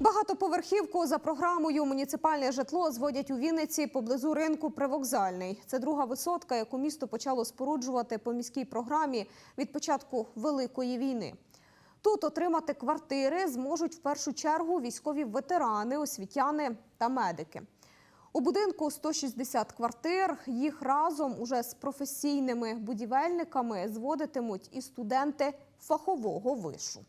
Багатоповерхівку за програмою муніципальне житло зводять у Вінниці поблизу ринку Привокзальний. Це друга висотка, яку місто почало споруджувати по міській програмі від початку Великої війни. Тут отримати квартири зможуть в першу чергу військові ветерани, освітяни та медики. У будинку 160 квартир. Їх разом уже з професійними будівельниками зводитимуть і студенти фахового вишу.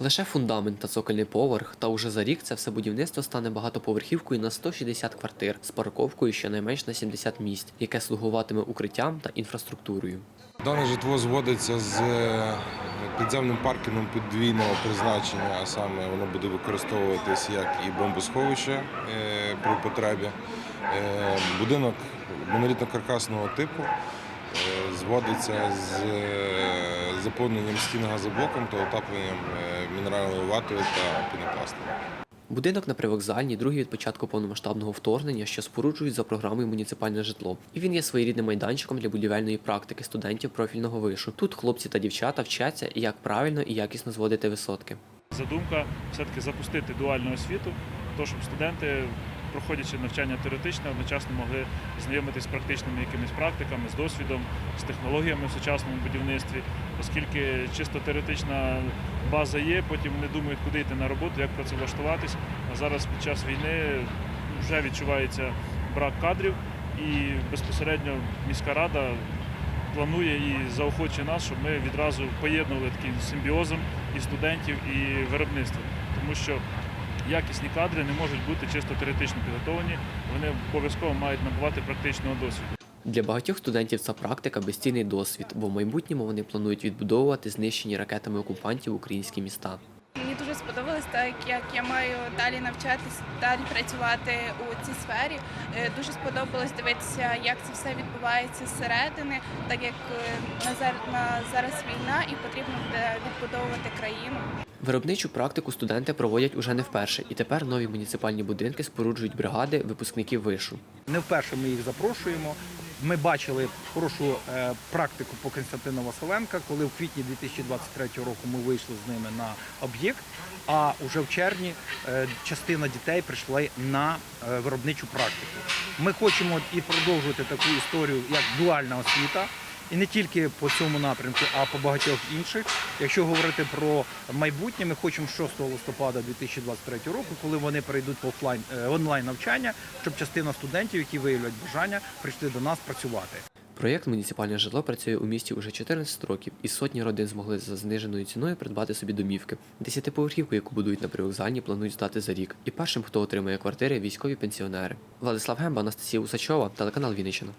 Лише фундамент та цокольний поверх, та уже за рік це все будівництво стане багатоповерхівкою на 160 квартир з парковкою щонайменш на 70 місць, яке слугуватиме укриттям та інфраструктурою. Дане житло зводиться з е, підземним паркінгом подвійного призначення, а саме воно буде використовуватись як і бомбосховище е, при потребі. Е, Будинок монолітно-каркасного типу зводиться з е, заповненням стін газоблоком та отапленням е, мінеральною ватою та пінопластом. Будинок на привокзальній, другий від початку повномасштабного вторгнення, що споруджують за програмою муніципальне житло. І він є своєрідним майданчиком для будівельної практики студентів профільного вишу. Тут хлопці та дівчата вчаться, як правильно і якісно зводити висотки. Задумка все-таки запустити дуальну освіту, то щоб студенти, проходячи навчання теоретичне, одночасно могли знайомитися з практичними якимись практиками, з досвідом, з технологіями в сучасному будівництві, оскільки чисто теоретична база є, потім вони думають, куди йти на роботу, як працевлаштуватись. А зараз під час війни вже відчувається брак кадрів і безпосередньо міська рада планує і заохочує нас, щоб ми відразу поєднували таким симбіозом і студентів, і виробництва. Тому що якісні кадри не можуть бути чисто теоретично підготовлені, вони обов'язково мають набувати практичного досвіду. Для багатьох студентів ця практика безцінний досвід, бо в майбутньому вони планують відбудовувати знищені ракетами окупантів українські міста. Мені дуже сподобалось, так як я маю далі навчатись, далі працювати у цій сфері. Е, Дуже сподобалось дивитися, як це все відбувається зсередини, так як е, на зараз війна і потрібно буде відбудовувати країну. Виробничу практику студенти проводять уже не вперше, і тепер нові муніципальні будинки споруджують бригади випускників вишу. Не вперше ми їх запрошуємо. Ми бачили хорошу е, практику по Константину Василенка, коли в квітні 2023 року ми вийшли з ними на об'єкт. А уже в червні е, частина дітей прийшли на е, виробничу практику. Ми хочемо і продовжувати таку історію, як дуальна освіта. І не тільки по цьому напрямку, а по багатьох інших. Якщо говорити про майбутнє, ми хочемо 6 листопада 2023 року, коли вони перейдуть в офлайн е, онлайн навчання, щоб частина студентів, які виявлять бажання, прийшли до нас працювати. Проєкт муніципальне житло працює у місті уже 14 років, і сотні родин змогли за зниженою ціною придбати собі домівки. Десятиповерхівку, яку будують на привокзальні, планують здати за рік. І першим, хто отримає квартири, військові пенсіонери. Владислав Гемба, Анастасія Усачова, телеканал Вінниччина.